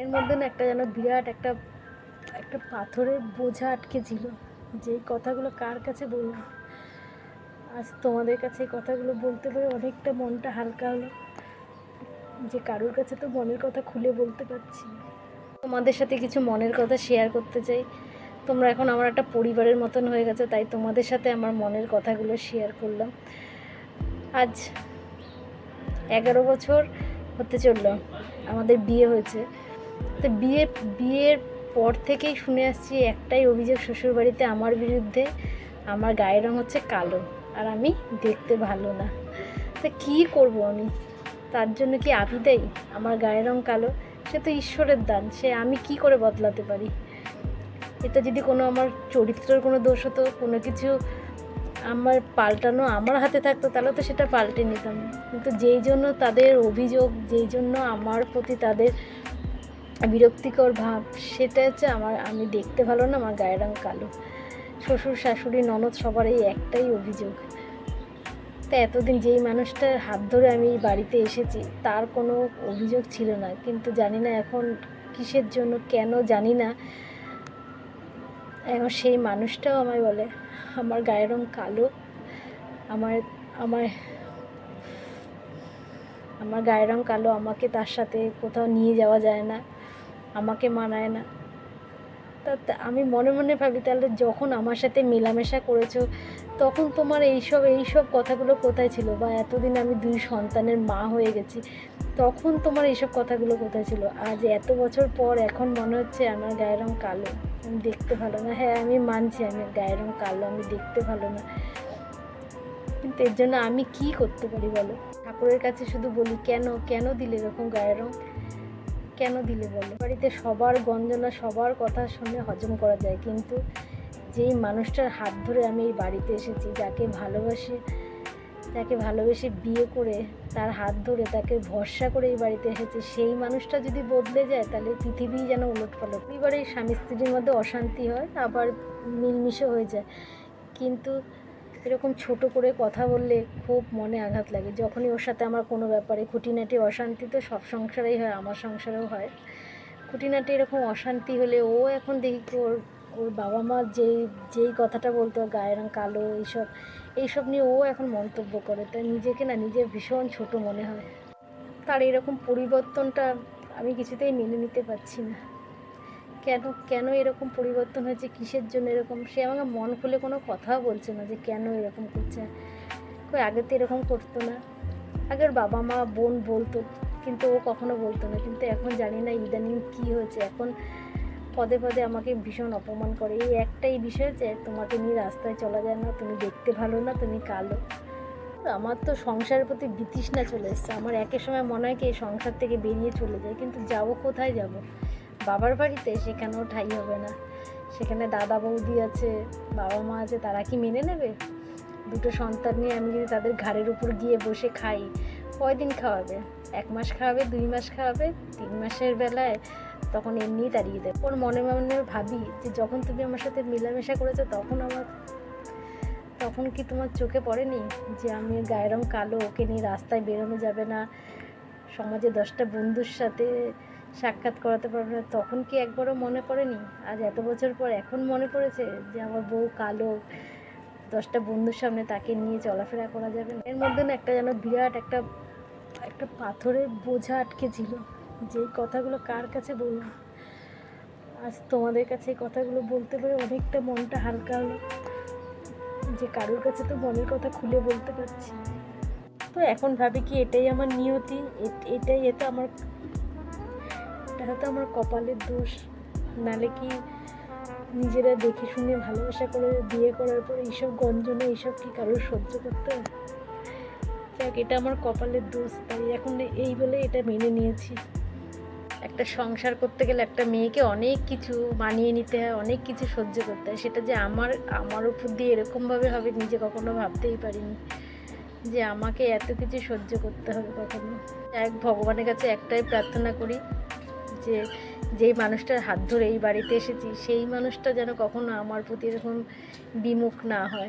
এর মধ্যে না একটা যেন বিরাট একটা একটা পাথরের বোঝা আটকে ছিল যে কথাগুলো কার কাছে বলব। আজ তোমাদের কাছে এই কথাগুলো বলতে পারে অনেকটা মনটা হালকা হলো। যে কারোর কাছে তো মনের কথা খুলে বলতে পারছি তোমাদের সাথে কিছু মনের কথা শেয়ার করতে চাই। তোমরা এখন আমার একটা পরিবারের মতন হয়ে গেছে, তাই তোমাদের সাথে আমার মনের কথাগুলো শেয়ার করলাম। আজ এগারো বছর হতে চলল, আমাদের বিয়ে হয়েছে। তো বিয়ে, বিয়ের পর থেকেই শুনে আসছি একটাই অভিযোগ শ্বশুরবাড়িতে আমার বিরুদ্ধে, আমার গায়ের রং হচ্ছে কালো আর আমি দেখতে ভালো না। তা কী করব আমি? তার জন্য কি আমি দেই আমার গায়ের রং কালো, সে তো ঈশ্বরের দান, সে আমি কি করে বদলাতে পারি? এটা যদি কোনো আমার চরিত্রের কোনো দোষ হতো, কোনো কিছু আমার পাল্টানো আমার হাতে থাকতো, তাহলে তো সেটা পাল্টে নিতাম। কিন্তু যেই জন্য তাদের অভিযোগ, যেই জন্য আমার প্রতি তাদের বিরক্তিকর ভাব, সেটা হচ্ছে আমার, আমি দেখতে ভালো না, আমার গায়ের রং কালো। শ্বশুর, শাশুড়ি, ননদ সবার এই একটাই অভিযোগ। তা এতদিন যেই মানুষটার হাত ধরে আমি বাড়িতে এসেছি, তার কোনো অভিযোগ ছিল না। কিন্তু জানি না এখন কিসের জন্য, কেন জানি না। এখন সেই মানুষটাও আমায় বলে, আমার গায়ের রং কালো, আমার আমার আমার গায়ের রং কালো, আমাকে তার সাথে কোথাও নিয়ে যাওয়া যায় না। আমাকে মানায় না। তা আমি মনে মনে ভাবি, তাহলে যখন আমার সাথে মেলামেশা করেছ, তখন তোমার এইসব এইসব কথাগুলো কোথায় ছিল? বা এতদিন আমি দুই সন্তানের মা হয়ে গেছি, তখন তোমার এইসব কথাগুলো কোথায় ছিল? আজ এত বছর পর এখন মনে হচ্ছে আমার গায়ের রং কালো। আমি দেখতে ভালো না। হ্যাঁ আমি মানছি আমি গায়ের রং কালো, আমি দেখতে ভালো না। কিন্তু এর জন্য আমি কি করতে পারি বলো? ঠাকুরের কাছে শুধু বলি, কেন কেন দিলে এরকম গায়ের রং? কেন দিলে বলো? বাড়িতে সবার গঞ্জনা, সবার কথা শুনে হজম করা যায়, কিন্তু যেই মানুষটার হাত ধরে আমি এই বাড়িতে এসেছি, যাকে ভালোবাসি তাকে ভালোবেসে বিয়ে করে তার হাত ধরে তাকে ভরসা করে এই বাড়িতে এসেছি, সেই মানুষটা যদি বদলে যায়, তাহলে পৃথিবী যেন উলট পালট পরিবারে স্বামী স্ত্রীর মধ্যে অশান্তি হয়, আবার মিলমিশে হয়ে যায়। কিন্তু এরকম ছোট করে কথা বললে খুব মনে আঘাত লাগে। যখনই ওর সাথে আমার কোনো ব্যাপারে খুঁটিনাটি অশান্তি তো সব সংসারেই হয়, আমার সংসারেও হয়। খুঁটিনাটি এরকম অশান্তি হলে ও এখন দেখি ওর ওর বাবা মা যেই যেই কথাটা বলতো, গায়ের রং কালো, এইসব এইসব নিয়ে ও এখন মন্তব্য করে। তাই নিজেকে না নিজের ভীষণ ছোট মনে হয়। তার এরকম পরিবর্তনটা আমি কিছুতেই মেনে নিতে পারছি না। কেন কেন এরকম পরিবর্তন হয়েছে? কিসের জন্য এরকম? সে আমাকে মন খুলে কোনো কথাও বলছে না যে কেন এরকম করছে। কই, আগে তো এরকম করতো না। আগের বাবা মা, বোন বলতো, কিন্তু ও কখনো বলতো না। কিন্তু এখন জানি না ইদানিং কী হয়েছে। এখন পদে পদে আমাকে ভীষণ অপমান করে। এই একটাই বিষয় যে তোমাকে নিয়ে রাস্তায় চলা যায় না, তুমি দেখতে ভালো না, তুমি কালো। আমার তো সংসারের প্রতি বিতৃষ্ণা চলে এসছে। আমার একের সময় মনে হয় কি এই সংসার থেকে বেরিয়ে চলে যায়। কিন্তু যাব, কোথায় যাব? বাবার বাড়িতে সেখানেও ঠাই হবে না। সেখানে দাদা বৌদি আছে, বাবা মা আছে, তারা কি মেনে নেবে? দুটো সন্তান নিয়ে আমি যদি তাদের ঘাড়ের উপর গিয়ে বসে খাই, কয়দিন খাওয়াবে? এক মাস খাওয়াবে, দুই মাস খাওয়াবে, তিন মাসের বেলায় তখন এমনিই তাড়িয়ে দেয় ওর মনে মনে ভাবি যে যখন তুমি আমার সাথে মেলামেশা করেছ তখন আমার, তখন কি তোমার চোখে পড়েনি যে আমি গায়ের রং কালো, ওকে নিয়ে রাস্তায় বেরোনো যাবে না? সমাজে দশটা বন্ধুর সাথে সাক্ষাৎ করাতে পারবে না। তখন কি একবারও মনে পড়েনি? আজ এত বছর পর এখন মনে পড়েছে যে আমার বউ কালো, দশটা বন্ধুর সামনে তাকে নিয়ে চলাফেরা করা যাবে না। এর মধ্যে না একটা যেন বিরাট একটা একটা পাথরের বোঝা আটকে ছিল যেই কথাগুলো কার কাছে বলব? আজ তোমাদের কাছে এই কথাগুলো বলতে পারে অনেকটা মনটা হালকা হলো। যে কারোর কাছে তো মনের কথা খুলে বলতে পারছি। তো এখন ভাবি কি এটাই আমার নিয়তি? এটাই এতে আমার এটা হয়তো আমার কপালের দোষ। নালে কি নিজেরা দেখে শুনে ভালোবাসা করে বিয়ে করার পর এইসব গঞ্জনে, এইসব কি কারোর সহ্য করতে? যাক, এটা আমার কপালের দোষ, তাই এখন এই বলে এটা মেনে নিয়েছি। একটা সংসার করতে গেলে একটা মেয়েকে অনেক কিছু মানিয়ে নিতে হয়, অনেক কিছু সহ্য করতে হয়। সেটা যে আমার আমার উপর দিয়ে এরকমভাবে হবে নিজে কখনো ভাবতেই পারিনি যে আমাকে এত কিছু সহ্য করতে হবে কখনো। এক ভগবানের কাছে একটাই প্রার্থনা করি যে, যেই মানুষটার হাত ধরে এই বাড়িতে এসেছি, সেই মানুষটা যেন কখনো আমার প্রতি এরকম বিমুখ না হয়।